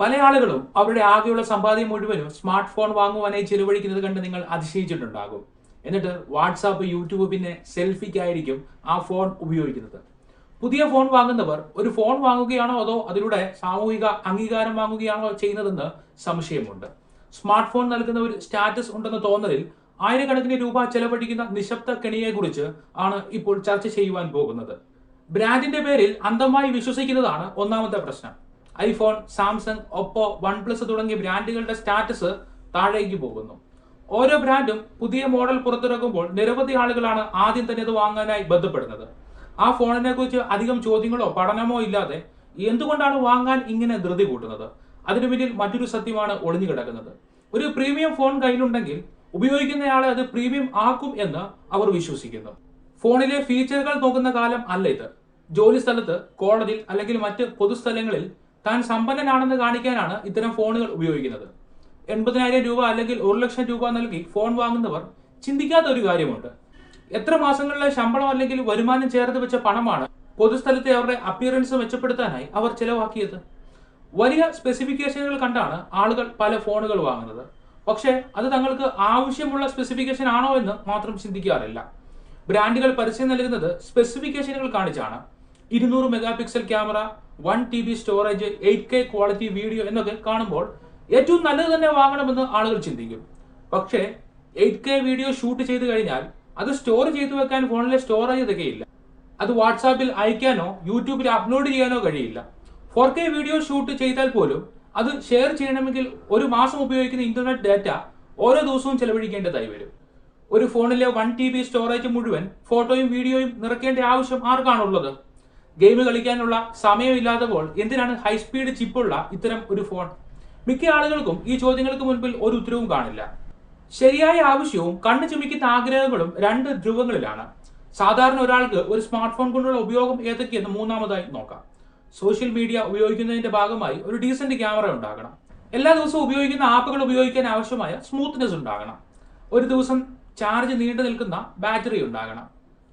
പല ആളുകളും അവരുടെ ആകെയുള്ള സമ്പാദ്യം മുഴുവനും സ്മാർട്ട് ഫോൺ വാങ്ങുവാനായി ചിലവഴിക്കുന്നത് കണ്ട് നിങ്ങൾ അതിശയിച്ചിട്ടുണ്ടാകും. എന്നിട്ട് വാട്സാപ്പ് യൂട്യൂബ് പിന്നെ സെൽഫിക്കായിരിക്കും ആ ഫോൺ ഉപയോഗിക്കുന്നത്. പുതിയ ഫോൺ വാങ്ങുന്നവർ ഒരു ഫോൺ വാങ്ങുകയാണോ അതോ അതിലൂടെ സാമൂഹിക അംഗീകാരം വാങ്ങുകയാണോ ചെയ്യുന്നതെന്ന് സംശയമുണ്ട്. സ്മാർട്ട് ഫോൺ നൽകുന്ന ഒരു സ്റ്റാറ്റസ് ഉണ്ടെന്ന തോന്നലിൽ ആയിരക്കണക്കിന് രൂപ ചെലവഴിക്കുന്ന നിശബ്ദ കെണിയെക്കുറിച്ച് ആണ് ഇപ്പോൾ ചർച്ച ചെയ്യുവാൻ പോകുന്നത്. ബ്രാൻഡിന്റെ പേരിൽ അന്ധമായി വിശ്വസിക്കുന്നതാണ് ഒന്നാമത്തെ പ്രശ്നം. IPhone Samsung Oppo OnePlus തുടങ്ങിയ ബ്രാൻഡുകളുടെ സ്റ്റാറ്റസ് താഴേക്ക് പോകുന്നു. ഓരോ ബ്രാൻഡും പുതിയ മോഡൽ പുറത്തിറക്കുമ്പോൾ നിരവധി ആളുകളാണ് ആദ്യം തന്നെ അത് വാങ്ങാനായി ബന്ധപ്പെടുന്നത്. ആ ഫോണിനെ കുറിച്ച് അധികം ചോദ്യങ്ങളോ പഠനമോ ഇല്ലാതെ എന്തുകൊണ്ടാണ് വാങ്ങാൻ ഇങ്ങനെ ധൃതി കൂട്ടുന്നത്? അതിനു പിന്നിൽ മറ്റൊരു സത്യമാണ് ഒളിഞ്ഞു കിടക്കുന്നത്. ഒരു പ്രീമിയം ഫോൺ കയ്യിലുണ്ടെങ്കിൽ ഉപയോഗിക്കുന്നയാളെ അത് പ്രീമിയം ആക്കും എന്ന് അവർ വിശ്വസിക്കുന്നു. ഫോണിലെ ഫീച്ചറുകൾ നോക്കുന്ന കാലം അല്ല ഇത്. ജോലി സ്ഥലത്ത് കോളേജിൽ അല്ലെങ്കിൽ മറ്റ് പൊതുസ്ഥലങ്ങളിൽ താൻ സമ്പന്നനാണെന്ന് കാണിക്കാനാണ് ഇത്തരം ഫോണുകൾ ഉപയോഗിക്കുന്നത്. എൺപതിനായിരം രൂപ അല്ലെങ്കിൽ ഒരു ലക്ഷം രൂപ നൽകി ഫോൺ വാങ്ങുന്നവർ ചിന്തിക്കാത്ത ഒരു കാര്യമുണ്ട്. എത്ര മാസങ്ങളിലെ ശമ്പളം അല്ലെങ്കിൽ വരുമാനം ചേർത്ത് വെച്ച പണമാണ് പൊതുസ്ഥലത്തെ അവരുടെ അപ്പിയറൻസ് മെച്ചപ്പെടുത്താനായി അവർ ചിലവാക്കിയത്. വലിയ സ്പെസിഫിക്കേഷനുകൾ കണ്ടാണ് ആളുകൾ പല ഫോണുകൾ വാങ്ങുന്നത്. പക്ഷേ അത് തങ്ങൾക്ക് ആവശ്യമുള്ള സ്പെസിഫിക്കേഷൻ ആണോ എന്ന് മാത്രം ചിന്തിക്കാറില്ല. ബ്രാൻഡുകൾ പരസ്യം നൽകുന്നത് സ്പെസിഫിക്കേഷനുകൾ കാണിച്ചാണ്. ഇരുന്നൂറ് mega pixel camera one T B storage eight K quality video എന്നൊക്കെ കാണുമ്പോൾ ഏറ്റവും നല്ലത് തന്നെ വാങ്ങണമെന്ന് ആളുകൾ ചിന്തിക്കും. പക്ഷേ എയ്റ്റ് കെ വീഡിയോ ഷൂട്ട് ചെയ്ത് കഴിഞ്ഞാൽ അത് സ്റ്റോർ ചെയ്തു വെക്കാൻ ഫോണിലെ സ്റ്റോറേജ് തികയില്ല. അത് വാട്സാപ്പിൽ അയക്കാനോ യൂട്യൂബിൽ അപ്ലോഡ് ചെയ്യാനോ കഴിയില്ല. ഫോർ കെ വീഡിയോ ഷൂട്ട് ചെയ്താൽ പോലും അത് ഷെയർ ചെയ്യണമെങ്കിൽ ഒരു മാസം ഉപയോഗിക്കുന്ന ഇന്റർനെറ്റ് ഡാറ്റ ഓരോ ദിവസവും ചെലവഴിക്കേണ്ടതായി വരും. ഒരു ഫോണിലെ വൺ ടി ബി സ്റ്റോറേജ് മുഴുവൻ ഫോട്ടോയും വീഡിയോയും നിറയ്ക്കേണ്ട ആവശ്യം ആർക്കാണുള്ളത്? ഗെയിം കളിക്കാനുള്ള സമയമില്ലാത്തപ്പോൾ എന്തിനാണ് ഹൈസ്പീഡ് ചിപ്പുള്ള ഇത്തരം ഒരു ഫോൺ മിക്ക ആളുകൾക്കും ഈ ചോദ്യങ്ങൾക്ക് മുൻപിൽ ഒരു ഉത്തരവും കാണില്ല. ശരിയായ ആവശ്യവും കണ്ണു ചുമിക്കുന്ന ആഗ്രഹങ്ങളും രണ്ട് ധ്രുവങ്ങളിലാണ്. സാധാരണ ഒരാൾക്ക് ഒരു സ്മാർട്ട് ഫോൺ കൊണ്ടുള്ള ഉപയോഗം ഏതൊക്കെയെന്ന് മൂന്നാമതായി നോക്കാം. സോഷ്യൽ മീഡിയ ഉപയോഗിക്കുന്നതിന്റെ ഭാഗമായി ഒരു ഡീസന്റ് ക്യാമറ ഉണ്ടാകണം. എല്ലാ ദിവസവും ഉപയോഗിക്കുന്ന ആപ്പുകൾ ഉപയോഗിക്കാൻ ആവശ്യമായ സ്മൂത്ത്നെസ് ഉണ്ടാകണം. ഒരു ദിവസം ചാർജ് നീണ്ടു നിൽക്കുന്ന ബാറ്ററി ഉണ്ടാകണം.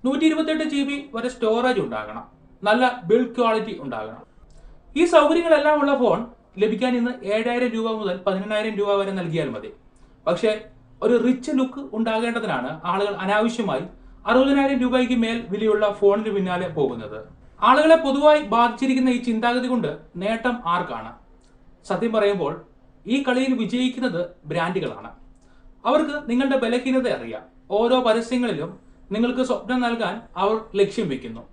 നൂറ്റി ഇരുപത്തെട്ട് ജി ബി വരെ സ്റ്റോറേജ് ഉണ്ടാകണം. നല്ല ബിൽഡ് ക്വാളിറ്റി ഉണ്ടാകണം. ഈ സൗകര്യങ്ങളെല്ലാം ഉള്ള ഫോൺ ലഭിക്കാൻ ഇന്ന് ഏഴായിരം രൂപ മുതൽ പതിനെണ്ണായിരം രൂപ വരെ നൽകിയാൽ മതി. പക്ഷേ ഒരു റിച്ച് ലുക്ക് ഉണ്ടാകേണ്ടതിനാണ് ആളുകൾ അനാവശ്യമായി അറുപതിനായിരം രൂപയ്ക്ക് മേൽ വിലയുള്ള ഫോണിന് പിന്നാലെ പോകുന്നത്. ആളുകളെ പൊതുവായി ബാധിച്ചിരിക്കുന്ന ഈ ചിന്താഗതി കൊണ്ട് നേട്ടം ആർക്കാണ്? സത്യം പറയുമ്പോൾ ഈ കളിയിൽ വിജയിക്കുന്നത് ബ്രാൻഡുകളാണ്. അവർക്ക് നിങ്ങളുടെ ബലഹീനത അറിയാം. ഓരോ പരസ്യങ്ങളിലും നിങ്ങൾക്ക് സ്വപ്നം നൽകാൻ അവർ ലക്ഷ്യം വെക്കുന്നു.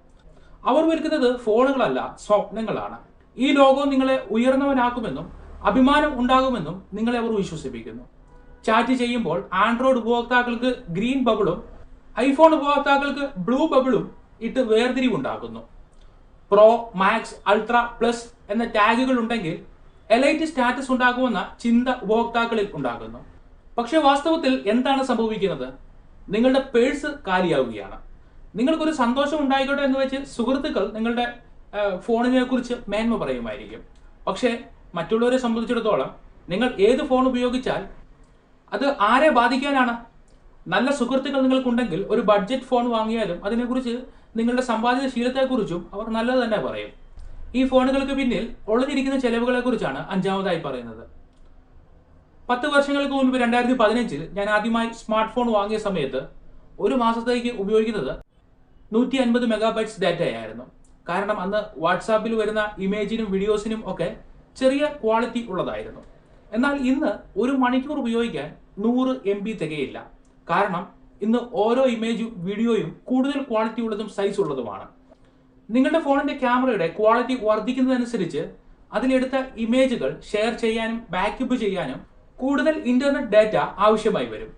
അവർ വിൽക്കുന്നത് ഫോണുകളല്ല സ്വപ്നങ്ങളാണ്. ഈ ലോകം നിങ്ങളെ ഉയർന്നവനാക്കുമെന്നും അഭിമാനം ഉണ്ടാകുമെന്നും നിങ്ങളെ അവർ വിശ്വസിപ്പിക്കുന്നു. ചാറ്റ് ചെയ്യുമ്പോൾ ആൻഡ്രോയിഡ് ഉപഭോക്താക്കൾക്ക് ഗ്രീൻ ബബിളും ഐഫോൺ ഉപഭോക്താക്കൾക്ക് ബ്ലൂ ബബിളും ഇട്ട് വേർതിരിവുണ്ടാക്കുന്നു. പ്രോ മാക്സ് അൾട്ര പ്ലസ് എന്ന ടാഗുകൾ ഉണ്ടെങ്കിൽ എലൈറ്റ് സ്റ്റാറ്റസ് ഉണ്ടാകുമെന്ന ചിന്ത ഉപഭോക്താക്കളിൽ ഉണ്ടാകുന്നു. പക്ഷേ വാസ്തവത്തിൽ എന്താണ് സംഭവിക്കുന്നത്? നിങ്ങളുടെ പേഴ്സ് കാലിയാവുകയാണ്. നിങ്ങൾക്കൊരു സന്തോഷം ഉണ്ടായിക്കോട്ടെ എന്ന് വെച്ച് സുഹൃത്തുക്കൾ നിങ്ങളുടെ ഫോണിനെ കുറിച്ച് മേന്മ പറയുമായിരിക്കും. പക്ഷേ മറ്റുള്ളവരെ സംബന്ധിച്ചിടത്തോളം നിങ്ങൾ ഏത് ഫോൺ ഉപയോഗിച്ചാൽ അത് ആരെ ബാധിക്കാനാണ്? നല്ല സുഹൃത്തുക്കൾ നിങ്ങൾക്കുണ്ടെങ്കിൽ ഒരു ബഡ്ജറ്റ് ഫോൺ വാങ്ങിയാലും അതിനെക്കുറിച്ച് നിങ്ങളുടെ സമ്പാദിത ശീലത്തെക്കുറിച്ചും അവർ നല്ലത് തന്നെ പറയും. ഈ ഫോണുകൾക്ക് പിന്നിൽ ഒളിഞ്ഞിരിക്കുന്ന ചെലവുകളെ കുറിച്ചാണ് അഞ്ചാമതായി പറയുന്നത്. പത്ത് വർഷങ്ങൾക്ക് മുൻപ് രണ്ടായിരത്തി പതിനഞ്ചിൽ ഞാൻ ആദ്യമായി സ്മാർട്ട് ഫോൺ വാങ്ങിയ സമയത്ത് ഒരു മാസത്തേക്ക് ഉപയോഗിക്കുന്നത് നൂറ്റി അൻപത് മെഗാബൈറ്റ്സ് ഡാറ്റയായിരുന്നു കാരണം അന്ന് വാട്സാപ്പിൽ വരുന്ന ഇമേജിനും വീഡിയോസിനും ഒക്കെ ചെറിയ ക്വാളിറ്റി ഉള്ളതായിരുന്നു. എന്നാൽ ഇന്ന് ഒരു മണിക്കൂർ ഉപയോഗിക്കാൻ നൂറ് എം ബി തികയില്ല. കാരണം ഇന്ന് ഓരോ ഇമേജും വീഡിയോയും കൂടുതൽ ക്വാളിറ്റി ഉള്ളതും സൈസ് ഉള്ളതുമാണ്. നിങ്ങളുടെ ഫോണിന്റെ ക്യാമറയുടെ ക്വാളിറ്റി വർദ്ധിക്കുന്നതനുസരിച്ച് അതിലെടുത്ത ഇമേജുകൾ ഷെയർ ചെയ്യാനും ബാക്കപ്പ് ചെയ്യാനും കൂടുതൽ ഇന്റർനെറ്റ് ഡാറ്റ ആവശ്യമായി വരും.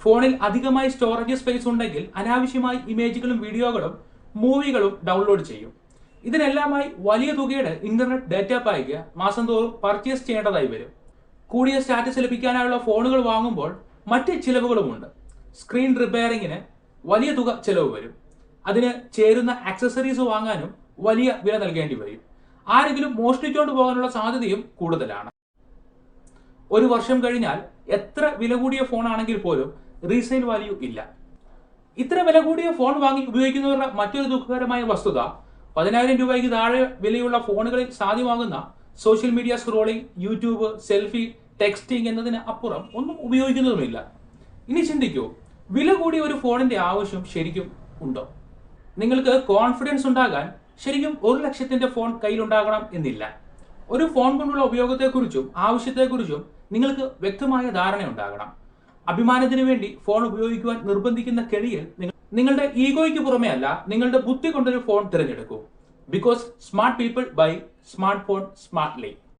ഫോണിൽ അധികമായി സ്റ്റോറേജ് സ്പേസ് ഉണ്ടെങ്കിൽ അനാവശ്യമായി ഇമേജുകളും വീഡിയോകളും മൂവികളും ഡൗൺലോഡ് ചെയ്യും. ഇതിനെല്ലാമായി വലിയ തുകയുടെ ഇന്റർനെറ്റ് ഡാറ്റ പായ്ക്ക് മാസം തോറും പർച്ചേസ് ചെയ്യേണ്ടതായി വരും. കൂടിയ സ്റ്റാറ്റസ് ലഭിക്കാനായുള്ള ഫോണുകൾ വാങ്ങുമ്പോൾ മറ്റ് ചിലവുകളുമുണ്ട്. സ്ക്രീൻ റിപ്പയറിങ്ങിന് വലിയ തുക ചിലവ് വരും. അതിന് ചേരുന്ന ആക്സസറീസ് വാങ്ങാനും വലിയ വില നൽകേണ്ടി വരും. ആരെങ്കിലും മോഷ്ടിച്ചുകൊണ്ട് പോകാനുള്ള സാധ്യതയും കൂടുതലാണ്. ഒരു വർഷം കഴിഞ്ഞാൽ എത്ര വില കൂടിയ ഫോണാണെങ്കിൽ പോലും റീസെയിൽ വാല്യൂ ഇല്ല. ഇത്ര വില കൂടിയ ഫോൺ വാങ്ങി ഉപയോഗിക്കുന്നവരുടെ മറ്റൊരു ദുഃഖകരമായ വസ്തുത പതിനായിരം രൂപയ്ക്ക് താഴെ വിലയുള്ള ഫോണുകളിൽ സാധ്യമാകുന്ന social media scrolling YouTube selfie texting എന്നതിന് അപ്പുറം ഒന്നും ഉപയോഗിക്കുന്നതുമില്ല. ഇനി ചിന്തിക്കൂ വില കൂടിയ ഒരു ഫോണിന്റെ ആവശ്യം ശരിക്കും ഉണ്ടോ? നിങ്ങൾക്ക് കോൺഫിഡൻസ് ഉണ്ടാകാൻ ശരിക്കും ഒരു ലക്ഷത്തിന്റെ ഫോൺ കയ്യിലുണ്ടാകണം എന്നില്ല. ഒരു ഫോൺ കൊണ്ടുള്ള ഉപയോഗത്തെക്കുറിച്ചും ആവശ്യത്തെക്കുറിച്ചും നിങ്ങൾക്ക് വ്യക്തമായ ധാരണ ഉണ്ടാകണം. അഭിമാനത്തിന് വേണ്ടി ഫോൺ ഉപയോഗിക്കുവാൻ നിർബന്ധിക്കുന്ന കെണിയിൽ നിങ്ങളുടെ ഈഗോയ്ക്ക് പുറമേ അല്ല നിങ്ങളുടെ ബുദ്ധി കൊണ്ടൊരു phone തിരഞ്ഞെടുക്കൂ. Because smart people buy smart phone smartly